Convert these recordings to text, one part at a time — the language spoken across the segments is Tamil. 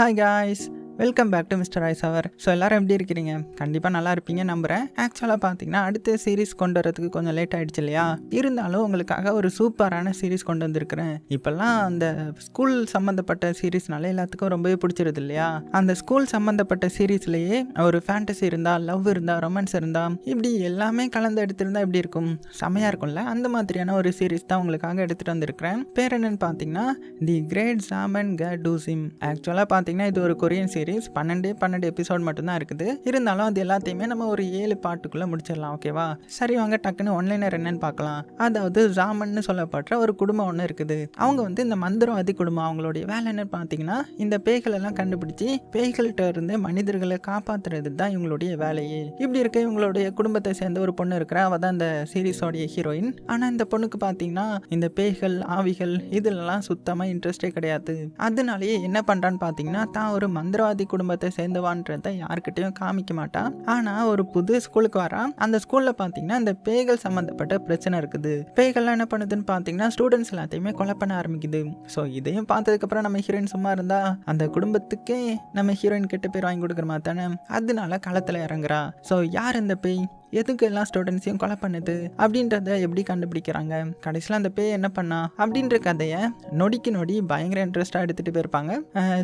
Hi guys! Welcome back to mister ice hour so எல்லாரும் எப்படி இருக்கிறீங்க? கண்டிப்பாக நல்லா இருப்பீங்க நம்புகிறேன் ஆக்சுவலாக பார்த்தீங்கன்னா அடுத்த சீரிஸ் கொண்டு வரதுக்கு கொஞ்சம் லேட் ஆயிடுச்சு இல்லையா? இருந்தாலும் உங்களுக்காக ஒரு சூப்பரான சீரிஸ் கொண்டு வந்திருக்கிறேன். இப்போல்லாம் அந்த ஸ்கூல் சம்மந்தப்பட்ட சீரீஸ்னால எல்லாத்துக்கும் ரொம்பவே பிடிச்சிருது இல்லையா? அந்த ஸ்கூல் சம்மந்தப்பட்ட சீரீஸ்லேயே ஒரு ஃபேண்டசி இருந்தால் லவ் இருந்தால் ரொமான்ஸ் இருந்தால் இப்படி எல்லாமே கலந்து எடுத்திருந்தா எப்படி இருக்கும்? செமையாக இருக்கும்ல? அந்த மாதிரியான ஒரு சீரிஸ் தான் உங்களுக்காக எடுத்துகிட்டு வந்திருக்கிறேன். பேர் என்னன்னு பார்த்தீங்கன்னா தி கிரேட் சாமன் க டூசிம் ஆக்சுவலாக பார்த்தீங்கன்னா இது ஒரு கொரியன் சீரிஸ் பன்னெண்டு பன்னெண்டு எபிசோட் மட்டும்தான் இருக்குது. இருந்தாலும் அது எல்லாத்தையுமே நம்ம ஒரு ஏழு பாட்டுக்குள்ளே முடிச்சிடலாம் ஓகேவா சரி வாங்க டக்குன்னு ஒன்லைனர் என்னன்னு பார்க்கலாம். அதாவது ராமன்னு சொல்லப்படுற ஒரு குடும்பம் ஒன்று இருக்குது. அவங்க வந்து இந்த மந்திரவாதி குடும்பம். அவங்களுடைய வேலை என்னன்னு பார்த்தீங்கன்னா இந்த பேய்கள் எல்லாம் கண்டுபிடிச்சி பேய்கள்கிட்ட இருந்து மனிதர்களை காப்பாற்றுறது தான் இவங்களுடைய வேலையே. இப்படி இருக்க இவங்களுடைய குடும்பத்தை சேர்ந்த ஒரு பொண்ணு இருக்கிற. அவள் தான் இந்த சீரீஸோடைய ஹீரோயின் ஆனால் இந்த பொண்ணுக்கு பார்த்தீங்கன்னா இந்த பேய்கள் ஆவிகள் இதிலெல்லாம் சுத்தமாக இன்ட்ரெஸ்டே கிடையாது. அதனாலேயே என்ன பண்ணுறான்னு பார்த்தீங்கன்னா தான் ஒரு மந்திரவாதி குடும்பத்தை சேர்ந்தவான்றதை யாருக்கிட்டையும் காமிக்க மாட்டான் ஆனால் ஒரு புது ஸ்கூலுக்கு வரான் அந்த ஸ்கூலில் பார்த்தீங்கன்னா இந்த பேய்கள் சம்மந்தப்பட்ட பிரச்சனை இருக்குது. பேய்கள்லாம் என்ன பண்ணுதுன்னு பார்த்தீங்கன்னா ஸ்டூடெண்ட்ஸ் எல்லாத்தையுமே கொலை பண்ண ஆரம்பிக்குது. ஸோ இதையும் பார்த்ததுக்கப்புறம் நம்ம ஹீரோயின் சும்மா இருந்தா அந்த குடும்பத்துக்கே நம்ம ஹீரோயின் கெட்ட பேர் வாங்கி கொடுக்குற மாதிரி தானே? அதனால களத்தில் இறங்குறா. ஸோ யார் இந்த பேய்? எதுக்கு எல்லா ஸ்டூடெண்ட்ஸையும் கொலை பண்ணுது? அப்படின்றத எப்படி கண்டுபிடிக்கிறாங்க? கடைசியில் அந்த பேய் என்ன பண்ணா? அப்படின்ற கதையை நொடிக்கு நொடி பயங்கர இன்ட்ரெஸ்ட்டாக எடுத்துகிட்டு போயிருப்பாங்க.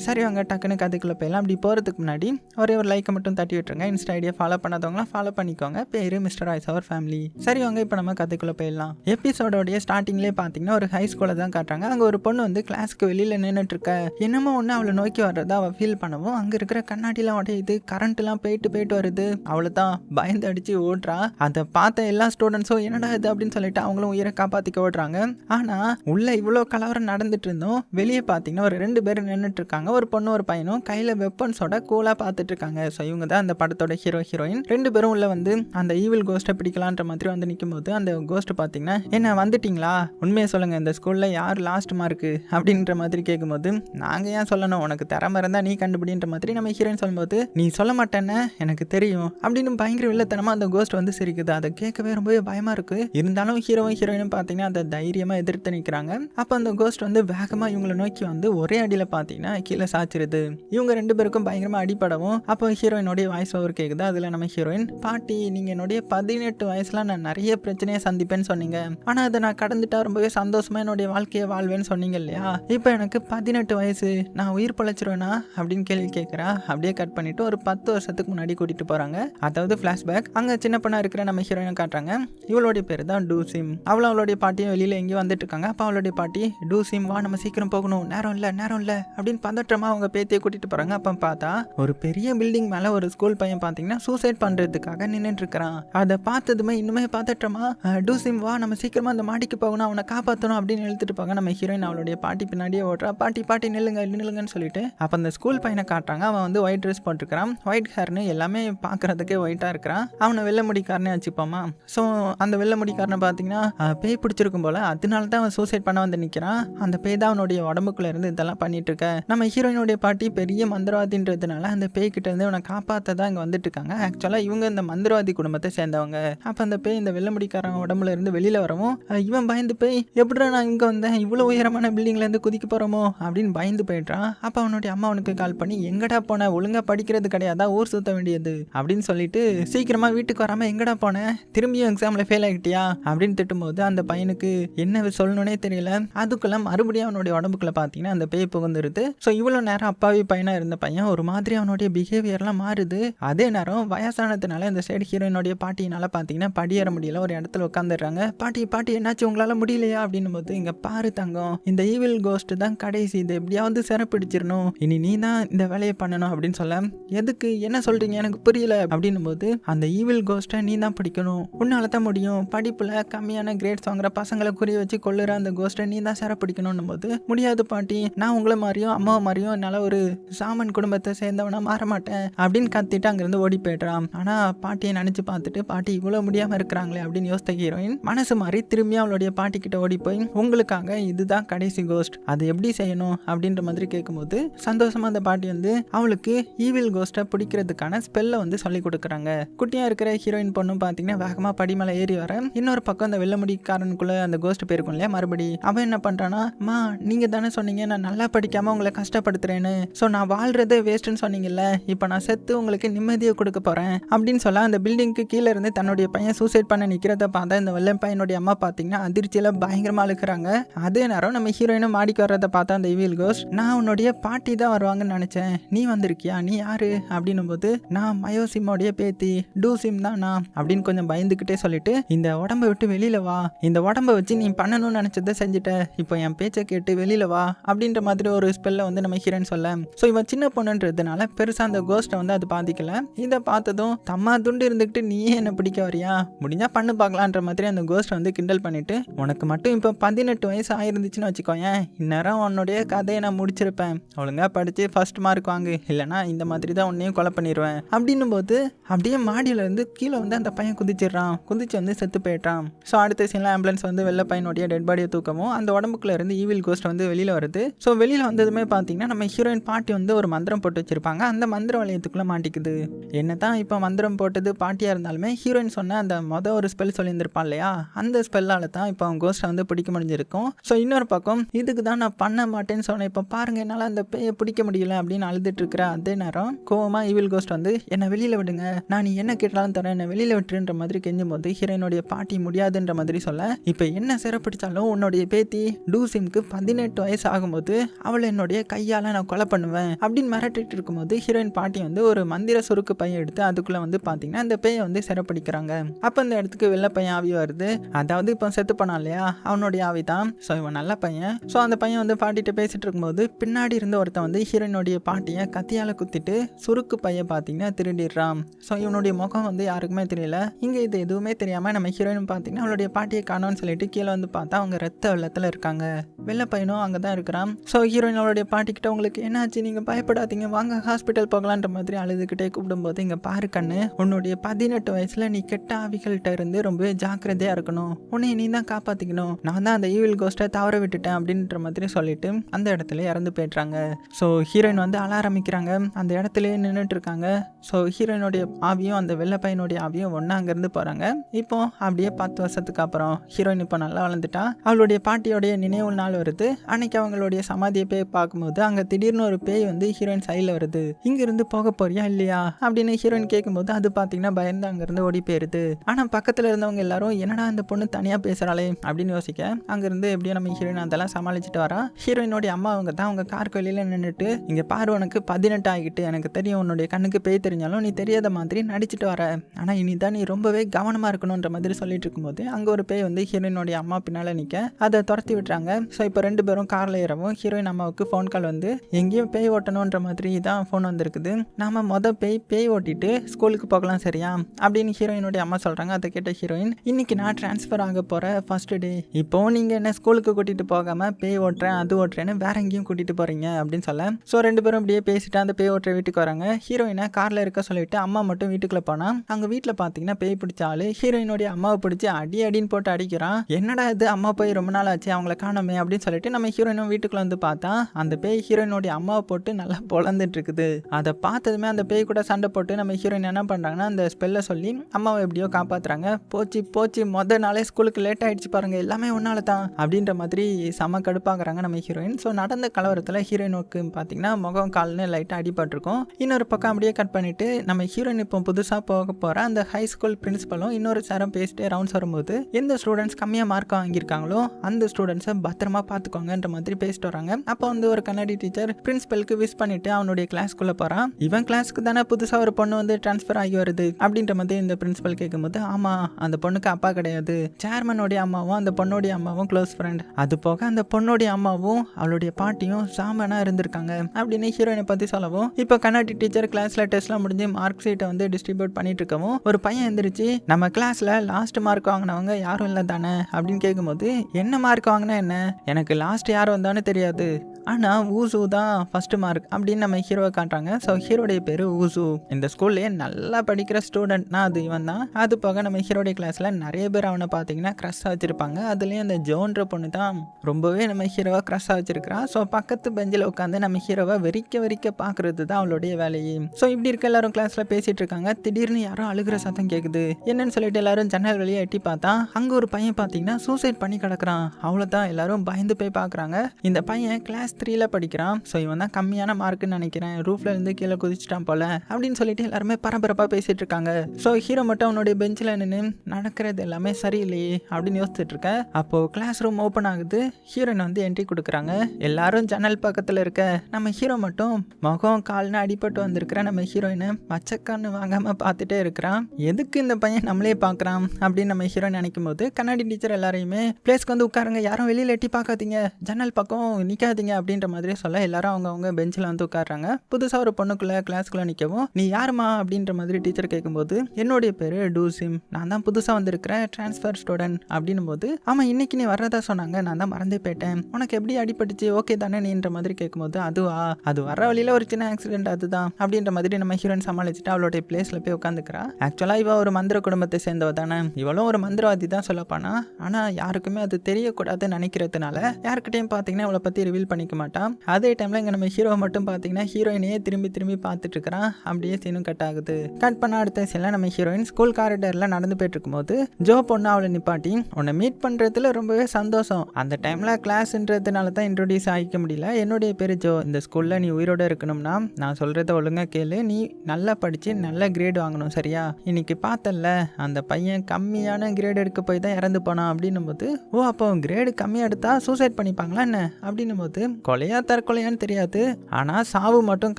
சரி அவங்க டக்குன்னு கதைக்குள்ளே போயிடலாம். அப்படி போகிறதுக்கு முன்னாடி ஒரே ஒரு லைக்கை மட்டும் தட்டி விட்டுருங்க. இன்ஸ்டா ஐடியா ஃபாலோ பண்ணாதவங்களாம் ஃபாலோ பண்ணிக்கோங்க. பேர் மிஸ்டர் ஆய்ஸ் அவர் ஃபேமிலி சரி வாங்க இப்போ நம்ம கதைக்குள்ளே போயிடலாம். எபிசோடோடைய ஸ்டார்டிங்லேயே பார்த்தீங்கன்னா ஒரு ஹை ஸ்கூலில் தான் காட்டுறாங்க. அங்கே ஒரு பொண்ணு வந்து கிளாஸ்க்கு வெளியில் நின்றுட்டு இருக்க என்னமோ ஒன்று அவளை நோக்கி வர்றதை அவள் ஃபீல் பண்ணவும் அங்கே இருக்கிற கண்ணாடிலாம் உடையுது. கரண்ட்லாம் போயிட்டு போயிட்டு வருது. அவளை தான் பயந்து அடித்து ஓடுறா அதை பார்த்த எல்லா ஸ்டூடெண்ட்ஸும் என்னடா இது அப்படின்னு சொல்லிட்டு அவங்களும் உயிரை காப்பாற்றிக்க ஓடுறாங்க. ஆனால் உள்ள இவ்வளோ கலவரம் நடந்துட்டு இருந்தோம் வெளியே பார்த்தீங்கன்னா ஒரு ரெண்டு பேர் நின்றுட்டு இருக்காங்க. ஒரு பொண்ணு ஒரு பையனும் கையில் வெப்பன்ஸோட கூலாக பார்த்துட்டு இருக்காங்க. ஸோ இவங்க தான் அந்த படத்தோட ஹீரோ ஹீரோயின் ரெண்டு பேரும் உள்ள வந்து அந்த ஈவில் கோஸ்ட்டை பிடிக்கலான்ற மாதிரி வந்து நிற்கும் போது அந்த கோஸ்ட் பார்த்தீங்கன்னா என்ன வந்துட்டீங்களா? உண்மையை சொல்லுங்கள் இந்த ஸ்கூலில் யார் லாஸ்ட் மார்க்கு அப்படின்ற மாதிரி கேட்கும்போது நாங்கள் ஏன் சொல்லணும்? உனக்கு திறமை இருந்தால் நீ கண்டுபிடின்ற மாதிரி நம்ம ஹீரோயின் சொல்லும்போது நீ சொல்ல மாட்டேன்னு? எனக்கு தெரியும். அப்படின்னு பயங்கர வில்லத்தனமாக அந்த கோஸ்ட் வந்து சிரிக்குது. அதை கேட்கவே ரொம்பவே பயமாக இருக்குது இருந்தாலும் ஹீரோவும் ஹீரோயினும் பார்த்தீங்கன்னா அதை தைரியமாக எதிர்த்து நிற்கிறாங்க அப்போ அந்த கோஸ்ட் வந்து வேகமாக இவங்களை நோக்கி வந்து ஒரே அடியில் பார்த்தீங்கன்னா கீழே சாச்சிருது இவங்க ரெண்டு பேருக்கும் பயங்கரமாக அடிப்படவும் அப்போ ஹீரோயினுடைய வாய்ஸ் ஓவர் கேட்குது அதில் நம்ம ஹீரோயின் பாட்டி நீங்கள் என்னுடைய பதினெட்டு வயசுல நான் நிறைய பிரச்சனையை சந்திப்பேன்னு சொன்னீங்க. ஆனால் அதை நான் கடந்துட்டா ரொம்பவே சந்தோஷமா என்னுடைய வாழ்க்கையை வாழ்வேன்னு சொன்னீங்க இல்லையா? இப்போ எனக்கு பதினெட்டு வயசு. நான் உயிர் பழைச்சிருவேனா? அப்படின்னு கேள்வி கேட்குறா அப்படியே கட் பண்ணிட்டு ஒரு பத்து வருஷத்துக்கு முன்னாடி கூட்டிட்டு போறாங்க. அதாவது ஃப்ளாஷ்பேக் அங்கே சின்ன சின்னப்பனாக இருக்கிற நம்ம ஹீரோயினை காட்டுறாங்க. இவளுடைய பேர் தான் டூசிம். அவளும் அவளுடைய பாட்டியும் வெளியில எங்கேயும் வந்துட்டு இருக்காங்க. அப்போ அவளுடைய பாட்டி டூசிம் வா நம்ம சீக்கிரம் போகணும். நேரம் இல்லை நேரம் இல்லை அப்படின்னு பதற்றமாக அவங்க பேத்தியை கூட்டிட்டு போகிறாங்க அப்போ பார்த்தா ஒரு பெரிய பில்டிங் மேலே ஒரு ஸ்கூல் பையன் பார்த்தீங்கன்னா சூசைட் பண்ணுறதுக்காக நின்றுட்டு இருக்கிறான். அதை பார்த்ததுமே இன்னுமே பதற்றமா டூசிம் வா நம்ம சீக்கிரமாக அந்த மாடிக்கு போகணும். அவனை காப்பாற்றணும் அப்படின்னு இழுத்துட்டு போங்க. நம்ம ஹீரோயின் அவளுடைய பாட்டி பின்னாடியே ஓட்டுறா பாட்டி பாட்டி நில்லுங்க நில்லுங்கன்னு சொல்லிட்டு அப்போ அந்த ஸ்கூல் பையனை காட்டுறாங்க. அவன் வந்து ஒயிட் ட்ரெஸ் போட்டிருக்கிறான். ஒயிட் ஹேர்னு எல்லாமே பார்க்குறதுக்கே ஒயிட்டாக இருக்கிறான். அவனை வெளில வெள்ளமுடிக்காரனே வச்சுப்போமா? ஸோ அந்த வெள்ளமுடிக்காரனை பார்த்தீங்கன்னா பேய் பிடிச்சிருக்கும் போல அதனால தான் அவன் சூசைட் பண்ண வந்து நிற்கிறான் அந்த பேய் தான் அவனுடைய உடம்புக்குள்ள இருந்து இதெல்லாம் பண்ணிட்டு இருக்க. நம்ம ஹீரோயினுடைய பாட்டி பெரிய மந்திரவாதின்றதுனால அந்த பேய் கிட்ட இருந்து அவனை காப்பாற்ற தான் இங்கே வந்துட்டு இருக்காங்க. ஆக்சுவலாக இவங்க இந்த மந்திரவாதி குடும்பத்தை சேர்ந்தவங்க. அப்போ அந்த பேய் இந்த வெள்ளமுடிக்காரன் உடம்புல இருந்து வெளியில் வரவும் இவன் பயந்து போய் எப்படிடா நான் இங்கே வந்தேன்? இவ்வளோ உயரமான பில்டிங்ல இருந்து குதிக்க போகிறோமோ அப்படின்னு பயந்து போயிட்டான் அப்போ அவனுடைய அம்மா அவனுக்கு கால் பண்ணி எங்கடா போன? ஒழுங்கா படிக்கிறது கிடையாதா? ஊர் சுத்த வேண்டியது. அப்படின்னு சொல்லிட்டு சீக்கிரமாக வீட்டுக்கு வராம எங்கடா போனேன் திரும்பியும் எக்ஸாமில் ஃபெயில் ஆகிட்டியா அப்படின்னு திட்டும்போது அந்த பையனுக்கு என்ன சொல்லணுன்னே தெரியல. அதுக்குள்ள மறுபடியும் அவனுடைய உடம்புக்குள்ள பார்த்தீங்கன்னா அந்த பேய் புகுந்துருது. ஸோ இவ்வளோ நேரம் அப்பாவி பையனாக இருந்த பையன் ஒரு மாதிரி அவனுடைய பிஹேவியர்லாம் மாறுது. அதே நேரம் வயசானதுனால இந்த சைடு ஹீரோயினுடைய பாட்டியினால பார்த்தீங்கன்னா படியேற முடியல. ஒரு இடத்துல உட்காந்துடுறாங்க பாட்டி பாட்டி என்னாச்சு? உங்களால் முடியலையா? அப்படின்னும் போது இங்கே பாரு தங்கம். இந்த ஈவில் கோஸ்ட் தான் கடைசி. இது எப்படியாவது சிறப்பிடிச்சிடணும். இனி நீ தான் இந்த வேலையை பண்ணணும். அப்படின்னு சொல்ல எதுக்கு? என்ன சொல்றீங்க? எனக்கு புரியல. அப்படின்னும் போது அந்த ஈவில் கோஸ்ட் கோஸ்ட்டை நீ தான் பிடிக்கணும். உன்னால தான் முடியும். படிப்புல கம்மியான கிரேட்ஸ் வாங்குற பசங்களை குறி வச்சு கொள்ளுற அந்த கோஸ்ட்டை நீ தான் சிறப்பிடிக்கணும்னும் போது முடியாது பாட்டி. நான் உங்களை மாதிரியும் அம்மாவை மாதிரியும் என்னால் ஒரு சாமன் குடும்பத்தை சேர்ந்தவனா மாற மாட்டேன். அப்படின்னு கத்திட்டு அங்கேருந்து ஓடி போயிடுறான். ஆனால் பாட்டியை நினச்சி பார்த்துட்டு பாட்டி இவ்வளோ முடியாமல் இருக்கிறாங்களே அப்படின்னு யோசித்த ஹீரோயின் மனசு மாறி திரும்பி அவளுடைய பாட்டி கிட்ட ஓடி போய் உங்களுக்காக இதுதான் கடைசி கோஸ்ட் அது எப்படி செய்யணும்? அப்படின்ற மாதிரி கேட்கும்போது சந்தோஷமா அந்த பாட்டி வந்து அவளுக்கு ஈவில் கோஸ்ட்டை பிடிக்கிறதுக்கான ஸ்பெல்லை வந்து சொல்லி கொடுக்குறாங்க. குட்டியாக இருக்கிற ஹீரோயின் பொண்ணும் பார்த்தீங்கன்னா வேகமாக படி மேலே ஏறி வர. இன்னொரு பக்கம் அந்த வெள்ளமுடிக்காரனுக்குள்ள அந்த கோஸ்ட் போயிருக்கும் இல்லையா? மறுபடி அவன் என்ன பண்ணுறான்னா மா நீங்கள் தானே சொன்னீங்க நான் நல்லா படிக்காமல் உங்களை கஷ்டப்படுத்துறேன்னு. ஸோ நான் வாழ்றதே வேஸ்ட்டுன்னு சொன்னீங்கல்ல. இப்போ நான் செத்து உங்களுக்கு நிம்மதியை கொடுக்க போகிறேன் அப்படின்னு சொல்ல அந்த பில்டிங்க்கு கீழே இருந்து தன்னுடைய பையன் சூசைட் பண்ண நிற்கிறத பார்த்தா இந்த வெள்ளை பையனுடைய அம்மா பார்த்தீங்கன்னா அதிர்ச்சியில் பயங்கரமாக அழுக்கிறாங்க அதே நேரம் நம்ம ஹீரோயினும் மாடிக்கு வர்றதை பார்த்தா அந்த இவில் கோஸ்ட் நான் உன்னுடைய பாட்டி தான் வருவாங்கன்னு நினச்சேன். நீ வந்திருக்கியா? நீ யாரு? அப்படின்னும் போது நான் மயோசிமோடைய பேத்தி. டூசிம் தான் நான் அப்படின்னு கொஞ்சம் பயந்துக்கிட்டே சொல்லிட்டு இந்த உடம்பை விட்டு வெளியில வா. இந்த உடம்பை வச்சு நீ பண்ணணும்னு நினச்சதை செஞ்சுட்ட. இப்போ என் பேச்சை கேட்டு வெளியில வா. அப்படின்ற மாதிரி ஒரு ஸ்பெல்ல வந்து நம்ம ஹீரன் சொல்ல. ஸோ இவன் சின்ன பொண்ணுன்றதுனால பெருசாக அந்த கோஸ்ட்டை வந்து அது பாதிக்கல. இதை பார்த்ததும் தம்மா துண்டு இருந்துக்கிட்டு நீயே என்ன பிடிக்க வரியா? முடிஞ்சா பண்ணு பார்க்கலான்ற மாதிரி அந்த கோஸ்ட் வந்து கிண்டல் பண்ணிட்டு உனக்கு மட்டும் இப்போ பதினெட்டு வயசு ஆயிருந்துச்சுன்னு வச்சுக்கோயேன் இந்நேரம் உன்னுடைய கதையை நான் முடிச்சிருப்பேன். ஒழுங்கா படிச்சு ஃபர்ஸ்ட் மார்க் வாங்கு. இல்லைனா இந்த மாதிரி தான் உன்னையும் கொலை பண்ணிடுவேன் அப்படின்னும் போது அப்படியே மாடியில இருந்து கீழே வந்து அந்த பையன் குதிச்சிடுறான். குதிச்சு வந்து செத்து போயிட்டான் ஸோ அடுத்த சீனில் ஆம்புலன்ஸ் வந்து வெள்ளை பையனுடைய டெட் பாடியை தூக்கமும் அந்த உடம்புக்குள்ள இருந்து ஈவில் கோஸ்ட் வந்து வெளியில் வருது. ஸோ வெளியில் வந்ததுமே பார்த்தீங்கன்னா நம்ம ஹீரோயின் பாட்டி வந்து ஒரு மந்திரம் போட்டு வச்சிருப்பாங்க. அந்த மந்திர வளையத்துக்குள்ளே மாட்டிக்குது. என்ன தான் இப்போ மந்திரம் போட்டது பாட்டியாக இருந்தாலுமே ஹீரோயின் சொன்ன அந்த மொதல் ஒரு ஸ்பெல் சொல்லியிருந்திருப்பான் இல்லையா? அந்த ஸ்பெல்லால் தான் இப்போ அவன் கோஸ்ட்டை வந்து பிடிக்க முடிஞ்சிருக்கும். ஸோ இன்னொரு பக்கம் இதுக்கு தான் நான் பண்ண மாட்டேன்னு சொன்னேன். இப்போ பாருங்கள் என்னால் அந்த பேயை பிடிக்க முடியல அப்படின்னு அழுதுட்டு இருக்கிற அதே நேரம் கோவமாக ஈவில் கோஸ்ட் வந்து என்னை வெளியில் விடுங்க. நான் நீ என்ன கேட்டாலும் தரேன். என்னை வெளியில் விட்டுன்ற மாதிரி கெஞ்சும் போது ஹீரோயினுடைய பாட்டி முடியாதுன்ற மாதிரி சொல்ல இப்போ என்ன சிறப்பிடிச்சாலும் உன்னுடைய பேத்தி டூசிம்க்கு பதினெட்டு வயசு ஆகும்போது அவளை என்னுடைய கையால் நான் கொலை பண்ணுவேன் அப்படின்னு மிரட்டிட்டு இருக்கும்போது ஹீரோயின் பாட்டி வந்து ஒரு மந்திர சுருக்கு பையன் எடுத்து அதுக்குள்ளே வந்து பார்த்தீங்கன்னா அந்த பேயை வந்து சிறப்பிடிக்கிறாங்க. அப்போ அந்த இடத்துக்கு வெள்ளை பையன் ஆவி வருது. அதாவது இப்போ செத்து போனான் இல்லையா? அவனுடைய ஆவி தான். ஸோ இவன் நல்ல பையன். ஸோ அந்த பையன் வந்து பாட்டிகிட்ட பேசிட்டு இருக்கும்போது பின்னாடி இருந்த ஒருத்தன் வந்து ஹீரோயினுடைய பாட்டியை கத்தியால் குத்திட்டு சுருக்கு பையன் பார்த்தீங்கன்னா திருடிடுறான். ஸோ இவனுடைய முகம் வந்து யாருக்குமே தெரியல. இங்கே இது எதுவுமே தெரியாமல் நம்ம ஹீரோயின் பார்த்தீங்கன்னா அவளுடைய பாட்டியை காணோம்னு சொல்லிட்டு கீழே வந்து பார்த்தா அவங்க ரத்த வெள்ளத்தில் இருக்காங்க. வெள்ளை பையனும் அங்கே தான் இருக்கிறான். ஸோ ஹீரோயின் அவளுடைய பாட்டிக்கிட்ட உங்களுக்கு என்னாச்சு? நீங்கள் பயப்படாதீங்க. வாங்க ஹாஸ்பிட்டல் போகலான்ற மாதிரி அழுதுகிட்டே கூப்பிடும்போது இங்கே பாரு கண்ணு. உன்னுடைய பதினெட்டு வயசில் நீ கெட்ட ஆவிகள்கிட்ட இருந்து ரொம்ப ஜாக்கிரதையாக இருக்கணும். உன்னை நீ தான் காப்பாற்றிக்கணும் நான் தான் அந்த ஈவில் கோஸ்ட்டை தவற விட்டுட்டேன் அப்படின்ற மாதிரி சொல்லிட்டு அந்த இடத்துல இறந்து போயிடுறாங்க. ஸோ ஹீரோயின் வந்து அழ ஆரம்பிக்கிறாங்க. அந்த இடத்துலயே நின்றுட்டு இருக்காங்க. ஸோ ஹீரோயினுடைய ஆவியும் அந்த வெள்ளை பையனுடைய ஆவியும் ஒன்றா அங்கேருந்து போகிறாங்க இப்போ அப்படியே பத்து வருஷத்துக்கு அப்புறம் ஹீரோயின் இப்போ நல்லா வளர்ந்துட்டா. அவளுடைய பாட்டியோடைய நினைவு நாள் வருது. அன்னைக்கு அவங்களுடைய சமாதியை போய் பார்க்கும்போது அங்கே திடீர்னு ஒரு பேய் வந்து ஹீரோயின் சைடில் வருது. இங்கிருந்து போக போறியா இல்லையா? அப்படின்னு ஹீரோயின் கேட்கும்போது அது பார்த்தீங்கன்னா பயந்து அங்கேருந்து ஓடி போயிருது. ஆனால் பக்கத்தில் இருந்தவங்க எல்லாரும் என்னடா அந்த பொண்ணு தனியாக பேசுகிறாளே அப்படின்னு யோசிக்க அங்கேருந்து எப்படியோ நம்ம ஹீரோயின் அதெல்லாம் சமாளிச்சுட்டு வரா. ஹீரோயினுடைய அம்மா அவங்க தான் அவங்க கார் கோயிலில் நின்றுட்டு இங்கே பாரு உனக்கு பதினெட்டு ஆகிட்டு எனக்கு தெரியும் உன்னுடைய கண்ணுக்கு பேய் தெரிஞ்சாலும் நீ தெரியாத மாதிரி நடிச்சிட்டு வர. ஆனால் இனி தான் நீ ரொம்பவே கவனமாக இருக்கணுன்ற மாதிரி சொல்லிட்டு இருக்கும்போது அங்கே ஒரு பேய் வந்து ஹீரோயினுடைய அம்மா பின்னால் நிற்க அதை துரத்தி விட்டுறாங்க ஸோ இப்போ ரெண்டு பேரும் காரில் ஏறவும் ஹீரோயின் அம்மாவுக்கு ஃபோன் கால் வந்து எங்கேயும் பேய் ஓட்டணுன்ற மாதிரி தான் ஃபோன் வந்திருக்குது. நம்ம மொதல் பேய் பேய் ஓட்டிட்டு ஸ்கூலுக்கு போகலாம் சரியா? அப்படின்னு ஹீரோயினுடைய அம்மா சொல்கிறாங்க அதை கேட்ட ஹீரோயின் இன்னைக்கு நான் ட்ரான்ஸ்ஃபர் ஆக போகிற ஃபர்ஸ்ட் டே இப்போ நீங்கள் என்ன ஸ்கூலுக்கு கூட்டிகிட்டு போகாமல் பேய் ஓட்டுறேன் அது ஓட்டுறேன்னு வேற எங்கேயும் கூட்டிகிட்டு போகிறீங்க அப்படின்னு சொல்ல. ஸோ ரெண்டு பேரும் அப்படியே பேசிட்டு அந்த பேய் ஓட்டுற வீட்டுக்கு வராங்க. ஹீரோயினை காரில் இருக்க சொல்லிட்டு அம்மா மட்டும் வீட்டுக்குள்ளே போனால் அங்கே வீட்டில் பார்த்தீங்கன்னா பேய் பிடிச்ச ஆளு ஹீரோயினுடைய அம்மாவை பிடிச்சி அடி அடின்னு போட்டு அடிக்கிறான். என்னடா இது? அம்மா போய் ரொம்ப நாள் ஆச்சு அவங்கள காணோமே அப்படின்னு சொல்லிட்டு நம்ம ஹீரோயினும் வீட்டுக்குள்ள வந்து பார்த்தா அந்த பேய் ஹீரோயினுடைய அம்மாவை போட்டு நல்லா பொழந்துட்டு இருக்குது அதை பார்த்ததுமே அந்த பேய் கூட சண்டை போட்டு நம்ம ஹீரோயின் என்ன பண்ணுறாங்கன்னா அந்த ஸ்பெல்லை சொல்லி அம்மாவை எப்படியோ காப்பாத்துறாங்க. போச்சு போச்சு மொதல் நாளே ஸ்கூலுக்கு லேட் ஆயிடுச்சு பாருங்க எல்லாமே ஒன்னால தான் அப்படின்ற மாதிரி செம கடுப்பாங்கிறாங்க நம்ம ஹீரோயின். ஸோ நடந்த கலவரத்தில் ஹீரோயினுக்கு பார்த்தீங்கன்னா முகம் கால்னு லைட்டாக அடிபட்டிருக்கும். இன்னொரு பக்கம் அப்படியே கட் பண்ணிட்டு நம்ம ஹீரோயின் இப்போ புதுசாக போக போகிற அந்த ஹை ஸ்கூல் பிரின்சிபலும் இன்னொரு சாரும் பேசிட்டு ரவுண்ட்ஸ் வரும்போது எந்த ஸ்டூடெண்ட்ஸ் கம்மியாக மார்க் வாங்கியிருக்காங்களோ அந்த ஸ்டூடெண்ட்ஸை பத்திரமா பார்த்துக்கோங்கன்ற மாதிரி பேசிட்டு வராங்க. அப்போ வந்து ஒரு கன்னடி டீச்சர் பிரின்சிபலுக்கு விஷ் பண்ணிட்டு அவனுடைய கிளாஸ்க்குள்ளே போகிறான் இவன் கிளாஸ்க்கு தானே புதுசாக ஒரு பொண்ணு வந்து ட்ரான்ஸ்ஃபர் ஆகி வருது அப்படின்ற மாதிரி இந்த பிரின்ஸிபல் கேட்கும்போது ஆமாம் அந்த பொண்ணுக்கு அப்பா கிடையாது. சேர்மனுடைய அம்மாவும் அந்த பொண்ணுடைய அம்மாவும் க்ளோஸ் ஃப்ரெண்ட் அது போக அந்த பொண்ணுடைய அம்மாவும் அவளுடைய பாட்டியும் சாமனாக இருந்திருக்காங்க அப்படின்னு ஹீரோயினை பற்றி சொல்லவும் இப்போ கன்னடி டீச்சர் கிளாஸில் டெஸ்ட்லாம் முடிஞ்சு மார்க் ஷீட்டை வந்து டிஸ்ட்ரிபியூட் பண்ணிட்டு இருக்கவும் ஒரு பையன் எந்திரிச்சு நம்ம கிளாஸ்ல லாஸ்ட் மார்க் வாங்கினவங்க யாரும் இல்லை தானே அப்படின்னு கேட்கும்போது என்ன மார்க் வாங்கினா என்ன? எனக்கு லாஸ்ட் யார் வந்தான்னு தெரியாது. ஆனால் ஊசு தான் ஃபஸ்ட்டு மார்க் அப்படின்னு நம்ம ஹீரோவை காட்டுறாங்க. ஸோ ஹீரோடைய பேர் ஊசு. இந்த ஸ்கூல்லேயே நல்லா படிக்கிற ஸ்டூடெண்ட்னா அது இவன் தான். அது போக நம்ம ஹீரோடைய கிளாஸில் நிறைய பேர் அவனை பார்த்தீங்கன்னா க்ரஷ்ஷாக வச்சுருப்பாங்க அதுலேயும் அந்த ஜோன்ற பொண்ணு தான் ரொம்பவே நம்ம ஹீரோவை க்ரஷ்ஷாக வச்சுருக்கிறான் ஸோ பக்கத்து பெஞ்சில் உட்காந்து நம்ம ஹீரோவை வெறிக்க வெறிக்க பார்க்குறது தான் அவளுடைய வேலையே. ஸோ இப்படி இருக்க எல்லாரும் கிளாஸில் பேசிகிட்டு இருக்காங்க. திடீர்னு யாரோ அழுகிற சத்தம் கேட்குது என்னன்னு சொல்லிட்டு எல்லாரும் ஜன்னல் வெளியே எட்டி பார்த்தா அங்கே ஒரு பையன் பார்த்தீங்கன்னா சூசைட் பண்ணி கிடக்குறான். அவ்வளோதான் எல்லாரும் பயந்து போய் பார்க்குறாங்க. இந்த பையன் கிளாஸ் த்ரீல படிக்கிறான். ஸோ இவன் தான் கம்மியான மார்க்குன்னு நினைக்கிறேன். ரூஃப்ல இருந்து கீழே குதிச்சிட்டான் போல. அப்படின்னு சொல்லிட்டு எல்லாருமே பரபரப்பாக பேசிட்டு இருக்காங்க. ஸோ ஹீரோ மட்டும் அவனுடைய பெஞ்சில் நின்று நடக்கிறது எல்லாமே சரியில்லையே அப்படின்னு யோசிச்சுட்டு இருக்கேன் அப்போ கிளாஸ் ரூம் ஓப்பன் ஆகுது. ஹீரோயின் வந்து என்ட்ரி கொடுக்குறாங்க. எல்லாரும் ஜன்னல் பக்கத்தில் இருக்க. நம்ம ஹீரோ மட்டும் முகம் கால்னு அடிபட்டு வந்திருக்கிற நம்ம ஹீரோயினை மச்சக்கான்னு வாங்காமல் பார்த்துட்டே இருக்கிறான். எதுக்கு இந்த பையன் நம்மளே பார்க்குறான்? அப்படின்னு நம்ம ஹீரோயின் நினைக்கும் போது கண்ணாடி டீச்சர் எல்லாரையுமே பிளேஸ்க்கு வந்து உட்காருங்க. யாரும் வெளியில் எட்டி பார்க்காதீங்க. ஜன்னல் பக்கம் நிற்காதீங்க அப்படின்ற மாதிரி சொல்ல எல்லாரும் அவங்கவுங்க பெஞ்சில் வந்து உட்காடுறாங்க புதுசாக ஒரு பொண்ணுக்குள்ளே கிளாஸ்க்குள்ளே நிற்கவும் நீ யாருமா? அப்படின்ற மாதிரி டீச்சர் கேட்கும்போது என்னுடைய பேர் டூசிம். நான் தான் புதுசாக வந்திருக்கிறேன் ட்ரான்ஸ்ஃபர் ஸ்டூடெண்ட் அப்படின்னும் போது ஆமாம் இன்னைக்கு நீ வர்றதா சொன்னாங்க. நான் தான் மறந்தே போயிட்டேன். உனக்கு எப்படி அடிபட்டுச்சு? ஓகே தானே நீன்ற மாதிரி கேட்கும்போது அதுவா? அது வர வழியில் ஒரு சின்ன ஆக்சிடென்ட் அதுதான். அப்படின்ற மாதிரி நம்ம ஹீரோயின் சமாளிச்சுட்டு அவளுடைய பிளேஸில் போய் உட்காந்துக்கிறா ஆக்சுவலாக இவள் ஒரு மந்திர குடும்பத்தை சேர்ந்தவ தானே. இவளும் ஒரு மந்திரவாதி தான் சொல்லப்பானா ஆனால் யாருக்குமே அது தெரியக்கூடாதுன்னு நினைக்கிறதுனால யாருக்கிட்டையும் பார்த்தீங்கன்னா அவளை பற்றி ரிவீல் பண்ணிக்க மாட்டான். அதே டைமில் இங்கே நம்ம ஹீரோ மட்டும் பார்த்தீங்கன்னா ஹீரோயினையே திரும்பி திரும்பி பார்த்துட்டு இருக்கிறான் அப்படியே சீனும் கட் ஆகுது. கட் பண்ண அடுத்த சீனில் நம்ம ஹீரோயின் ஸ்கூல் காரிடரில் நடந்து போயிட்டு இருக்கும்போது ஜோ பொண்ணு அவளை நிப்பாட்டி உன்னை மீட் பண்ணுறதுல ரொம்பவே சந்தோஷம். அந்த டைமில் கிளாஸ்ன்றதுனால தான் இன்ட்ரோடியூஸ் ஆகிக்க முடியல. என்னுடைய பேர் ஜோ. இந்த ஸ்கூலில் நீ உயிரோட இருக்கணும்னா நான் சொல்கிறத ஒழுங்காக கேளு. நீ நல்லா படித்து நல்ல கிரேட் வாங்கணும் சரியா? இன்னைக்கு பார்த்தல்ல அந்த பையன் கம்மியான கிரேட் எடுக்க போய் தான் இறந்து போனான். அப்படின்னும் போது ஓ அப்போ கிரேடு கம்மியாக எடுத்தா சூசைட் பண்ணிப்பாங்களா என்ன? அப்படின்னும் போது கொலையா தற்கொலையான்னு தெரியாது. ஆனால் சாவு மட்டும்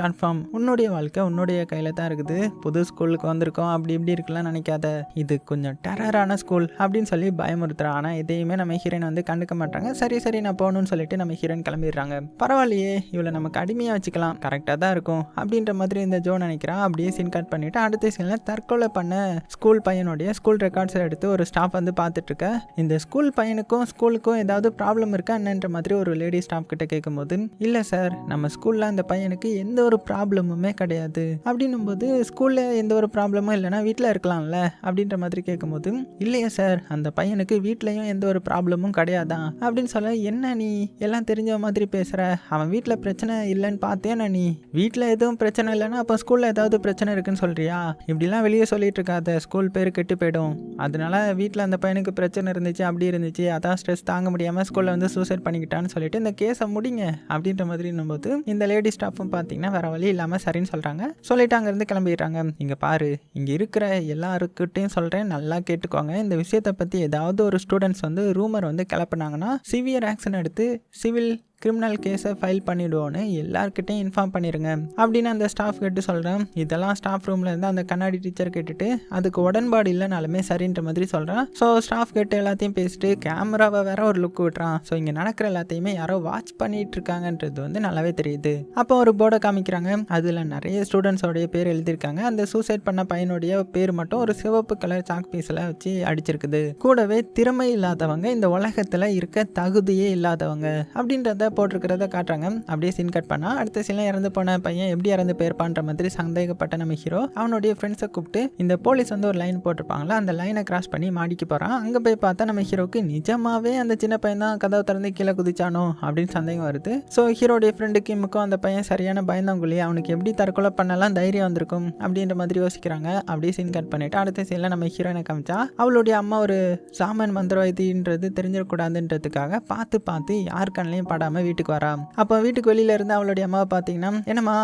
கன்ஃபார்ம் உன்னுடைய வாழ்க்கை உன்னுடைய கையில் தான் இருக்குது. புது ஸ்கூலுக்கு வந்திருக்கோம் அப்படி இப்படி இருக்கலாம் நினைக்காத. இது கொஞ்சம் டெரரான ஸ்கூல் அப்படின்னு சொல்லி பயமுறுத்துறான் ஆனால் எதையுமே நம்ம ஹீரோயின் வந்து கண்டுக்க மாட்டாங்க. சரி சரி நான் போகணும்னு சொல்லிட்டு நம்ம ஹீரோயின் கிளம்பிடுறாங்க. பரவாயில்லையே இவளை நமக்கு அடிமையாக வச்சுக்கலாம். கரெக்டாக தான் இருக்கும். அப்படின்ற மாதிரி இந்த ஜோ நினைக்கிறான் அப்படியே சீன் கட் பண்ணிவிட்டு அடுத்த சீனில் தற்கொலை பண்ண ஸ்கூல் பையனுடைய ஸ்கூல் ரெக்கார்ட்ஸை எடுத்து ஒரு ஸ்டாஃப் வந்து பார்த்துட்டு இருக்க. இந்த ஸ்கூல் பையனுக்கும் ஸ்கூலுக்கும் ஏதாவது ப்ராப்ளம் இருக்கா? என்னன்ற மாதிரி ஒரு லேடி ஸ்டாஃப் கிட்ட கேட்கும்போது இல்லை சார் நம்ம ஸ்கூலில் அந்த பையனுக்கு எந்த ஒரு ப்ராப்ளமுமே கிடையாது. அப்படின்னும் போது ஸ்கூலில் எந்த ஒரு ப்ராப்ளமும் இல்லைன்னா வீட்டில் இருக்கலாம்ல? அப்படின்ற மாதிரி கேட்கும்போது இல்லையா சார் அந்த பையனுக்கு வீட்லேயும் எந்த ஒரு ப்ராப்ளமும் கிடையாதான் அப்படின்னு சொல்ல என்ன நீ? எல்லாம் தெரிஞ்ச மாதிரி பேசுகிற அவன் வீட்டில் பிரச்சனை இல்லைன்னு பார்த்தேனா நீ? வீட்டில் எதுவும் பிரச்சனை இல்லைன்னா அப்போ ஸ்கூலில் ஏதாவது பிரச்சனை இருக்குன்னு சொல்கிறியா இப்படிலாம் வெளியே சொல்லிட்டு இருக்காத ஸ்கூல் பேர் கெட்டு போயிடும். அதனால வீட்டில் அந்த பையனுக்கு பிரச்சனை இருந்துச்சு அப்படி இருந்துச்சு. அதான் ஸ்ட்ரெஸ் தாங்க முடியாமல் ஸ்கூலில் வந்து சூசைட் பண்ணிக்கிட்டான்னு சொல்லிட்டு இந்த கேஸை முடிங்க அப்படின்ற மாதிரி போது இந்த லேடி ஸ்டாஃபும் பார்த்தீங்கன்னா வேற வழி இல்லாமல் சரின்னு சொல்கிறாங்க சொல்லிட்டு அங்கேருந்து கிளம்பிடுறாங்க. இங்கே பாரு இங்கே இருக்கிற எல்லாருக்கிட்டையும் சொல்கிறேன் நல்லா கேட்டுக்கோங்க. இந்த விஷயத்தை பற்றி ஏதாவது ஒரு ஸ்டூடெண்ட்ஸ் வந்து ரூமர் வந்து கிளப்புனாங்கன்னா சிவியர் ஆக்ஷன் எடுத்து சிவில் கிரிமினல் கேஸை ஃபைல் பண்ணிவிடுவோன்னு எல்லாருக்கிட்டையும் இன்ஃபார்ம் பண்ணிடுங்க அப்படின்னு அந்த ஸ்டாஃப் கேட்டு சொல்கிறேன் இதெல்லாம் ஸ்டாஃப் ரூமில் இருந்து அந்த கண்ணாடி டீச்சர் கேட்டுட்டு அதுக்கு உடன்பாடு இல்லைனாலுமே சரின்ற மாதிரி சொல்கிறான் ஸோ ஸ்டாஃப் கேட்டு எல்லாத்தையும் பேசிட்டு கேமராவை வேற ஒரு லுக் விட்றான் ஸோ இங்கே நடக்கிற எல்லாத்தையுமே யாரோ வாட்ச் பண்ணிட்டு இருக்காங்கன்றது வந்து நல்லாவே தெரியுது. அப்போ ஒரு போர்டை காமிக்கிறாங்க. அதில் நிறைய ஸ்டூடெண்ட்ஸோடைய பேர் எழுதியிருக்காங்க. அந்த சூசைட் பண்ண பையனுடைய பேர் மட்டும் ஒரு சிவப்பு கலர் சாக் பீஸில் வச்சு அடிச்சிருக்குது. கூடவே திறமை இல்லாதவங்க இந்த உலகத்தில் இருக்க தகுதியே இல்லாதவங்க அப்படின்றத போட்டிருக்கிறத காட்டுறாங்க. அப்படியே சீன் கட் பண்ணா அடுத்த சீனில் இறந்து போன பையன் எப்படி இறந்து போயிருப்பான்ற மாதிரி சந்தேகப்பட்ட நம்ம ஹீரோ அவனுடைய ஃப்ரெண்ட்ஸை கூப்பிட்டு இந்த போலீஸ் வந்து ஒரு லைன் போட்டிருப்பாங்களா அந்த லைனை கிராஸ் பண்ணி மாடிக்கு போகிறான் அங்கே போய் பார்த்தா நம்ம ஹீரோக்கு நிஜமாவே அந்த சின்ன பையன் தான் கதவை திறந்து கீழே குதிச்சானோ அப்படின்னு சந்தேகம் வருது. ஸோ ஹீரோடைய ஃப்ரெண்டு கிம்முக்கும் அந்த பையன் சரியான பயந்தாங்குழி அவனுக்கு எப்படி தற்கொலை பண்ணலாம் தைரியம் வந்திருக்கும் அப்படின்ற மாதிரி யோசிக்கிறாங்க. அப்படியே சீன் கட் பண்ணிட்டு அடுத்த சீனில் நம்ம ஹீரோயினை காமிச்சா அவளுடைய அம்மா ஒரு சாமன் மந்திரவாதின்றது தெரிஞ்சிடக்கூடாதுன்றதுக்காக பார்த்து பார்த்து யார் கண்ணிலையும் படாமல் வீட்டுக்கு வரா. அப்போ வீட்டுக்கு வெளியில இருந்து அவளுடைய அம்மாவை பார்த்தீங்கன்னா என்னம்மா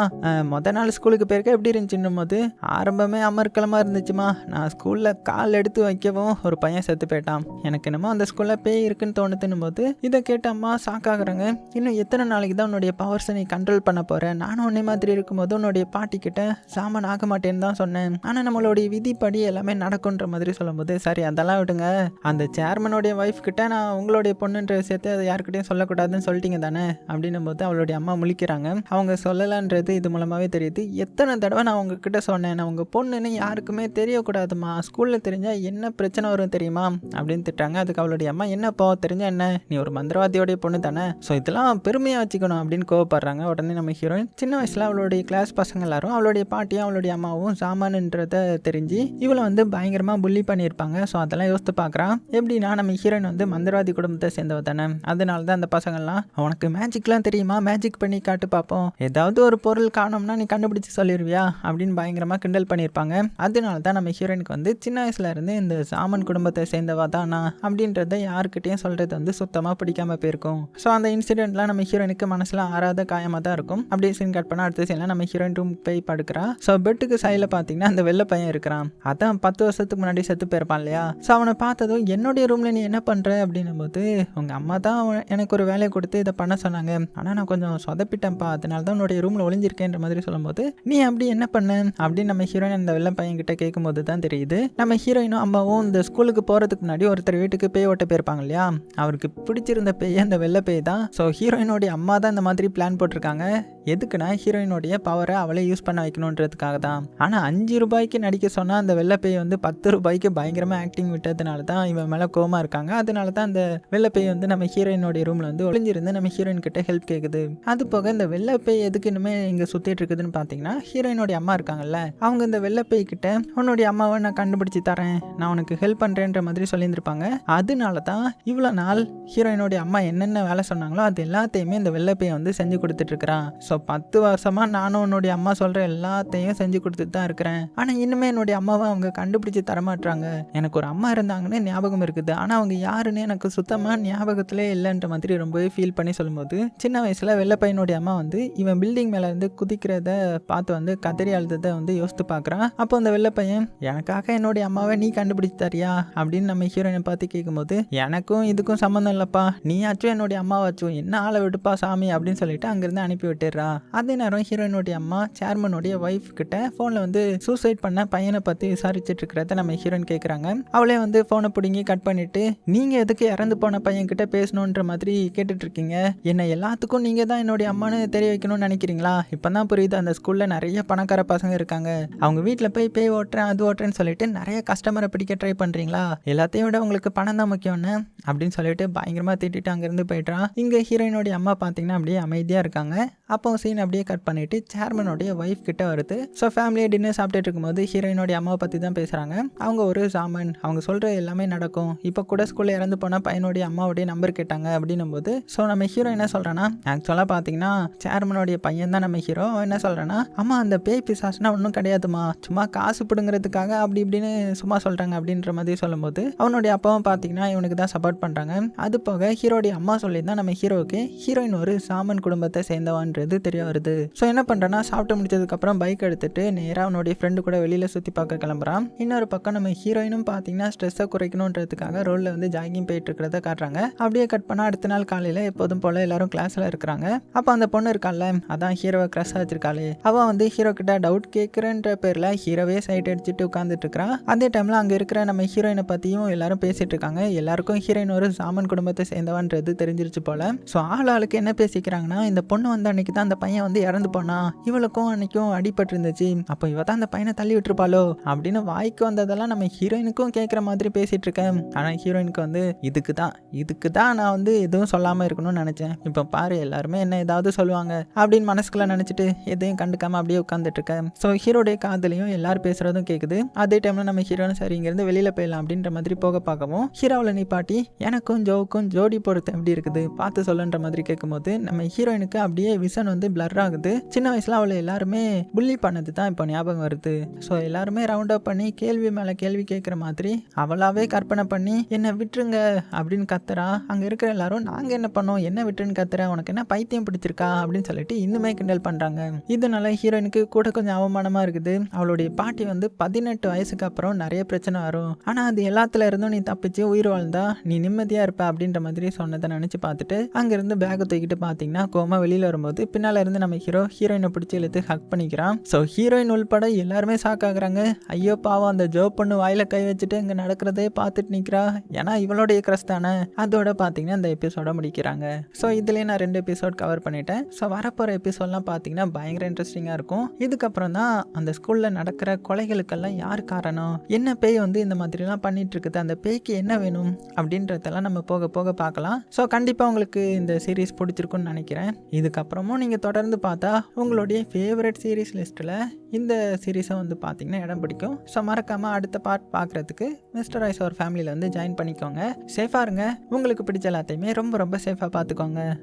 மொதல் நாள் ஸ்கூலுக்கு போயிருக்க எப்படி இருந்துச்சுன்னும் போது ஆரம்பமே அமர்க்கலமாக இருந்துச்சுமா நான் ஸ்கூலில் கால் எடுத்து வைக்கவும் ஒரு பையன் செத்து போயிட்டான். எனக்கு என்னமோ அந்த ஸ்கூலில் பேய் இருக்குன்னு தோணுதுன்னு போது இதை கேட்ட அம்மா சாக்காகிறாங்க இன்னும் எத்தனை நாளைக்கு தான் உன்னுடைய பவர்ஸை நீ கண்ட்ரோல் பண்ண போற? நானும் உன்னை மாதிரி இருக்கும்போது உன்னுடைய பாட்டி கிட்ட சாமான் ஆக மாட்டேன்னு தான் சொன்னேன். ஆனால் நம்மளுடைய விதிப்படி எல்லாமே நடக்குன்ற மாதிரி சொல்லும்போது சரி அதெல்லாம் விடுங்க. அந்த சேர்மனுடைய ஒய்ஃப் கிட்ட நான் உங்களுடைய பொண்ணுன்ற விஷயத்தை அதை யாருக்கிட்டையும் சொல்லக்கூடாதுன்னு சொல்லிட்டீங்க தானே அப்படின்னும் போது அவளுடைய அம்மா முழிக்கிறாங்க. அவங்க சொல்லலான்றது இது மூலமாகவே தெரியுது. எத்தனை தடவை நான் உங்ககிட்ட சொன்னேன்? நான் உங்கள் பொண்ணுன்னு யாருக்குமே தெரியக்கூடாதுமா? ஸ்கூலில் தெரிஞ்சால் என்ன பிரச்சனை வரும் தெரியுமா? அப்படின்னு திட்டாங்க அதுக்கு அவளுடைய அம்மா என்னப்போ தெரிஞ்சால் என்ன? நீ ஒரு மந்திரவாதியோடைய பொண்ணு தானே? ஸோ இதெல்லாம் பெருமையாக வச்சுக்கணும் அப்படின்னு கோவப்படுறாங்க. உடனே நம்ம ஹீரோயின் சின்ன வயசில் அவளுடைய கிளாஸ் பசங்க எல்லாரும் அவளுடைய பாட்டியும் அவளுடைய அம்மாவும் சாமானுன்றத தெரிஞ்சு இவளை வந்து பயங்கரமாக புள்ளி பண்ணியிருப்பாங்க. ஸோ அதெல்லாம் யோசித்து பார்க்குறான். எப்படின்னா நம்ம ஹீரோயின் வந்து மந்திரவாதி குடும்பத்தை சேர்ந்தவ தானே? அதனால தான் அந்த பசங்கள்லாம் உனக்கு மேஜிக்லாம் தெரியுமா? மேஜிக் பண்ணி காட்டு பார்ப்போம் ஏதாவது ஒரு பொருள் காணோம்னா நீ கண்டுபிடிச்சு சொல்லிடுவியா அப்படின்னு பயங்கரமாக கிண்டல் பண்ணியிருப்பாங்க அதனால தான் நம்ம ஹீரோயினுக்கு வந்து சின்ன வயசுல இருந்து இந்த சாமன் குடும்பத்தை சேர்ந்தவா தானா? அப்படின்றத யாருக்கிட்டையும் சொல்கிறது வந்து சுத்தமாக பிடிக்காம போயிருக்கும். ஸோ அந்த இன்சிடென்ட்லாம் நம்ம ஹீரோயினுக்கு மனசில் ஆறாத காயமாக தான் இருக்கும். அப்படியே சீன் கட் பண்ணால் அடுத்த சீனில் நம்ம ஹீரோயின் ரூம் போய் படுக்கிறா. ஸோ பெட்டுக்கு சைடில் பார்த்தீங்கன்னா அந்த வெள்ளை பையன் இருக்கிறான். அதான் பத்து வருஷத்துக்கு முன்னாடி செத்து போயிருப்பான் இல்லையா? ஸோ அவனை பார்த்ததும் என்னுடைய ரூமில் நீ என்ன பண்ணுற அப்படின்னும் போது உங்கள் அம்மா தான் எனக்கு ஒரு வேலையை கொடுத்து இதை பண்ண சொன்னாங்க. ஆனால் நான் கொஞ்சம் சொதப்பிட்டேன்ப்பா. அதனால தான் உன்னுடைய ரூமில் ஒளிஞ்சிருக்கேன்ற மாதிரி சொல்லும்போது நீ அப்படி என்ன பண்ண? அப்படின்னு நம்ம ஹீரோயின் அந்த வெள்ளம் பையன் கிட்ட கேட்கும்போது தான் தெரியுது. நம்ம ஹீரோயினும் அம்மாவும் இந்த ஸ்கூலுக்கு போகிறதுக்கு முன்னாடி ஒருத்தர் வீட்டுக்கு பேய் ஓட்ட போயிருப்பாங்க இல்லையா? அவருக்கு பிடிச்சிருந்த பேய் அந்த வெள்ளை பேய் தான். ஸோ ஹீரோயினோடைய அம்மா தான் இந்த மாதிரி பிளான் போட்டிருக்காங்க. எதுக்குன்னா ஹீரோயினுடைய பவரை அவளே யூஸ் பண்ண வைக்கணுன்றதுக்காக தான். ஆனால் அஞ்சு ரூபாய்க்கு நடிக்க சொன்னால் அந்த வெள்ளைப்பேய் வந்து பத்து ரூபாய்க்கு பயங்கரமாக ஆக்டிங் விட்டதுனால தான் இவன் மேலே கோமா இருக்காங்க. அதனால தான் அந்த வெள்ளப்பையை வந்து நம்ம ஹீரோயினோடைய ரூமில் வந்து ஒளிஞ்சிருந்து நம்ம ஹீரோயின் கிட்ட ஹெல்ப் கேட்குது அது போக இந்த வெள்ளைப்பேய் எதுக்கு இன்னுமே இங்கே சுற்றிட்டு இருக்குதுன்னு பார்த்தீங்கன்னா ஹீரோயினோடைய அம்மா இருக்காங்கல்ல அவங்க இந்த வெள்ளைப்பேய் கிட்ட உன்னுடைய அம்மாவை நான் கண்டுபிடிச்சி தரேன். நான் உனக்கு ஹெல்ப் பண்ணுறேன்ற மாதிரி சொல்லியிருந்திருப்பாங்க. அதனால தான் இவ்வளோ நாள் ஹீரோயினோடைய அம்மா என்னென்ன வேலை சொன்னாங்களோ அது எல்லாத்தையுமே இந்த வெள்ளைப்பையை வந்து செஞ்சு கொடுத்துட்டு இருக்கிறான் ஸோ பத்து வருஷமாக நானும் உன்னுடைய அம்மா சொல்கிற எல்லாத்தையும் செஞ்சு கொடுத்துட்டு தான் இருக்கிறேன். ஆனால் இன்னுமே என்னுடைய அம்மாவை அவங்க கண்டுபிடிச்சி தரமாட்டுறாங்க எனக்கு ஒரு அம்மா இருந்தாங்கன்னு ஞாபகம் இருக்குது. ஆனால் அவங்க யாருன்னு எனக்கு சுத்தமாக ஞாபகத்திலே இல்லைன்ற மாதிரி ரொம்பவே ஃபீல் பண்ணி சொல்லும்போது சின்ன வயசில் வெள்ளை பையனுடைய அம்மா வந்து இவன் பில்டிங் மேலேருந்து குதிக்கிறத பார்த்து வந்து கதறி அழுததை வந்து யோசித்து பார்க்குறான். அப்போ அந்த வெள்ளை பையன் எனக்காக என்னுடைய அம்மாவை நீ கண்டுபிடிச்சு தரியா அப்படின்னு நம்ம ஹீரோயினை பார்த்து கேட்கும்போது எனக்கும் இதுக்கும் சம்மந்தம் இல்லைப்பா. நீயாச்சும் என்னுடைய அம்மாவாச்சும் என்ன ஆளை விடுப்பா சாமி? அப்படின்னு சொல்லிட்டு அங்கேருந்து அனுப்பி விட்டுறா அதே நேரம் ஹீரோயினுடைய அம்மா சேர்மனுடைய ஒய்ஃப் கிட்ட ஃபோனில் வந்து சூசைட் பண்ண பையனை பற்றி விசாரிச்சுட்டு இருக்கிறத நம்ம ஹீரோயின் கேட்குறாங்க. அவளே வந்து ஃபோனை பிடுங்கி கட் பண்ணிட்டு நீங்கள் எதுக்கு இறந்து போன பையன் கிட்ட பேசணுன்ற மாதிரி கேட்டுட்ருக்கீங்க என்னை எல்லாத்துக்கும் நீங்கள் தான் என்னுடைய அம்மானு தெரிய வைக்கணும்னு நினைக்கிறீங்களா? இப்போ தான் புரியுது அந்த ஸ்கூலில் நிறைய பணக்கார பசங்க இருக்காங்க. அவங்க வீட்டில் போய் பேய் ஓட்டுறேன் அது ஓட்டுறேன்னு சொல்லிட்டு நிறைய கஸ்டமரை பிடிக்க ட்ரை பண்ணுறீங்களா எல்லாத்தையும் விட உங்களுக்கு பணம் தான் முக்கியம்னு அப்படின்னு சொல்லிட்டு பயங்கரமாக திட்டிட்டு அங்கேருந்து போயிட்டான் இங்கே ஹீரோயினுடைய அம்மா பார்த்தீங்கன்னா அப்படியே அமைதியாக இருக்காங்க. அப்போ சீன் அப்படியே கட் பண்ணிட்டு சேர்மனுடைய ஒய்ஃப் கிட்ட வருது. ஸோ ஃபேமிலியை டின்னர் சாப்பிட்டுட்டு இருக்கும்போது ஹீரோயினுடைய அம்மாவை பற்றி தான் பேசுகிறாங்க அவங்க ஒரு சாமன் அவங்க சொல்கிற எல்லாமே நடக்கும். இப்போ கூட ஸ்கூலில் இறந்து போனால் பையனுடைய அம்மாவுடைய நம்பர் கேட்டாங்க அப்படின்னும் போது ஸோ நம்ம ஹீரோ என்ன சொல்கிறான்னா ஆக்சுவலாக பார்த்தீங்கன்னா சேர்மனுடைய பையன் தான் நம்ம ஹீரோ என்ன சொல்கிறான்னா அம்மா அந்த பேய் பிசாசுனா ஒன்றும் கிடையாதுமா சும்மா காசு பிடுங்கிறதுக்காக அப்படி இப்படின்னு சும்மா சொல்கிறாங்க அப்படின்ற மாதிரி சொல்லும்போது அவனுடைய அப்பாவும் பார்த்தீங்கன்னா இவனுக்கு தான் சப்போர்ட் பண்ணுறாங்க அது போக ஹீரோடைய அம்மா சொல்லி தான் நம்ம ஹீரோவுக்கு ஹீரோயின் ஒரு சாமன் குடும்பத்தை சேர்ந்தவான்றது தெரிய வருது. ஸோ என்ன பண்ணுறேன்னா சாப்பிட்டு முடிச்சதுக்கப்புறம் பைக் எடுத்துட்டு நேராக அவனுடைய ஃப்ரெண்டு கூட வெளியில் சுற்றி பார்க்க கிளம்புறான். இன்னொரு பக்கம் நம்ம ஹீரோயினும் பார்த்தீங்கன்னா ஸ்ட்ரெஸ்ஸை குறைக்கணுன்றதுக்காக ரோலில் வந்து ஜாகிங் போயிட்டு இருக்கிறத காட்டுறாங்க. அப்படியே கட் பண்ணால் அடுத்த நாள் காலையில் எப்போதும் போல் எல்லாரும் கிளாஸில் இருக்கிறாங்க. அப்போ அந்த பொண்ணு இருக்கால அதான் ஹீரோவை க்ரஷ் ஆச்சிருக்காளே அவள் வந்து ஹீரோ கிட்ட டவுட் கேட்குறன்ற பேரில் ஹீரோவே சைட் அடிச்சுட்டு உட்காந்துட்டு இருக்கிறான் அதே டைமில் அங்கே இருக்கிற நம்ம ஹீரோயினை பற்றியும் எல்லாரும் பேசிட்டு இருக்காங்க. எல்லாருக்கும் ஹீரோயின் ஒரு சாமன் குடும்பத்தை சேர்ந்தவன்றது தெரிஞ்சிருச்சு போல. ஸோ ஆள் ஆளுக்கு என்ன பேசிக்கிறாங்கன்னா இந்த பொண்ணு வந்து அன்னைக்கு தான் அந்த பையன் வந்து இறந்து போனான் இவளுக்கும் அன்னைக்கும் அடிபட்டு இருந்துச்சு அப்போ இவ தான் அந்த பையனை தள்ளி விட்டுருப்பாளோ? அப்படின்னு வாய்க்கு வந்ததெல்லாம் நம்ம ஹீரோயினுக்கும் கேட்குற மாதிரி பேசிட்டு இருக்கேன். ஆனால் ஹீரோயினுக்கு வந்து இதுக்கு தான் இதுக்கு தான் நான் வந்து எதுவும் சொல்லாமல் இருக்கணும்னு நினச்சேன் இப்போ பாரு எல்லாருமே என்ன ஏதாவது சொல்லுவாங்க அப்படின்னு மனசுக்குள்ள நினச்சிட்டு எதையும் கண்டுக்காமல் அப்படியே உட்காந்துட்டு இருக்கேன் ஸோ ஹீரோடைய காதலையும் எல்லாரும் பேசுகிறதும் கேட்குது அதே டைமில் நம்ம ஹீரோனும் சரி இங்கேருந்து வெளியில் போயிடலாம் அப்படின்ற மாதிரி போக பார்க்கவும் ஹீரோவில் நிப்பாட்டி எனக்கும் ஜோவுக்கும் ஜோடி பொறுத்து எப்படி இருக்குது? பார்த்து சொல்லுன்ற மாதிரி கேட்கும்போது நம்ம ஹீரோயினுக்கு அப்படியே விசன் வந்து பிளர் ஆகுது. சின்ன வயசில் அவளை எல்லாருமே புள்ளி பண்ணது தான் இப்போ ஞாபகம் வருது. ஸோ எல்லாருமே ரவுண்ட் அப் பண்ணி கேள்வி மேலே கேள்வி கேட்குற மாதிரி அவளாவே கற்பனை பண்ணி என்னை விட்டுருங்க அப்படின்னு கத்துறா. அங்கே இருக்கிற எல்லாரும் நாங்கள் என்ன பண்ணோம்? என்ன விட்டுன்னு கத்துற? உனக்கு என்ன பைத்தியம் பிடிச்சிருக்கா? அப்படின்னு சொல்லிட்டு இன்னுமே கிண்டல் பண்ணுறாங்க இதனால ஹீரோயினுக்கு கூட கொஞ்சம் அவமானமாக இருக்குது. அவளுடைய பாட்டி வந்து பதினெட்டு வயசுக்கு அப்புறம் நிறைய பிரச்சனை வரும். ஆனால் அது எல்லாத்துல இருந்தும் நீ தப்பிச்சு உயிர் வாழ்ந்தா நீ நிம்மதியாக இருப்ப அப்படின்ற மாதிரி சொன்னதை நினச்சி பார்த்துட்டு அங்கேருந்து பேக்கை தூக்கிட்டு பார்த்தீங்கன்னா கோமா வெளியில் வரும்போது பின்னால் இருந்து நம்ம ஹீரோ ஹீரோயினை பிடிச்சி இழுத்து ஹக் பண்ணிக்கிறான். ஸோ ஹீரோயின் உள்பட எல்லாருமே ஷாக் ஆகுறாங்க. ஐயோ பாவம் அந்த ஜோ பொண்ணு வாயில கை வச்சுட்டு இங்கே நடக்கிறதே பார்த்துட்டு நிற்கிறா ஏன்னா இவளுடைய கிரஸ் தானே. அதோட பார்த்தீங்கன்னா இந்த எபிசோட முடிக்கிறாங்க. ஸோ இதுலேயே நான் ரெண்டு எபிசோட் கவர் பண்ணிட்டேன். ஸோ வரப்போகிற எபிசோட்லாம் பார்த்தீங்கன்னா பயங்கர இன்ட்ரெஸ்டிங்காக இருக்கும். இதுக்கப்புறம் தான் அந்த ஸ்கூலில் நடக்கிற கொலைகளுக்கெல்லாம் யார் காரணம்? என்ன பேய் வந்து இந்த மாதிரிலாம் பண்ணிட்டு இருக்குது அந்த பேய்க்கு என்ன வேணும்? அப்படின்றதெல்லாம் நம்ம போக போக பார்க்கலாம் ஸோ கண்டிப்பாக உங்களுக்கு இந்த சீரீஸ் பிடிச்சிருக்குன்னு நினைக்கிறேன். இதுக்கப்புறமும் நீங்கள் தொடர்ந்து பார்த்தா உங்களுடைய ஃபேவரட் சீரீஸ் லிஸ்ட்டில் இந்த சீரீஸை வந்து பார்த்தீங்கன்னா இடம் பிடிக்கும். ஸோ மறக்காமல் அடுத்த பார்ட் பார்க்குறதுக்கு மிஸ்டர் ஐஸ் அவர் ஃபேமிலியில் வந்து ஜாயின் பண்ணிக்கோங்க. சேஃபாக இருங்க. உங்களுக்கு பிடிச்ச எல்லாத்தையுமே ரொம்ப ரொம்ப சேஃபாக பார்த்துக்கோங்க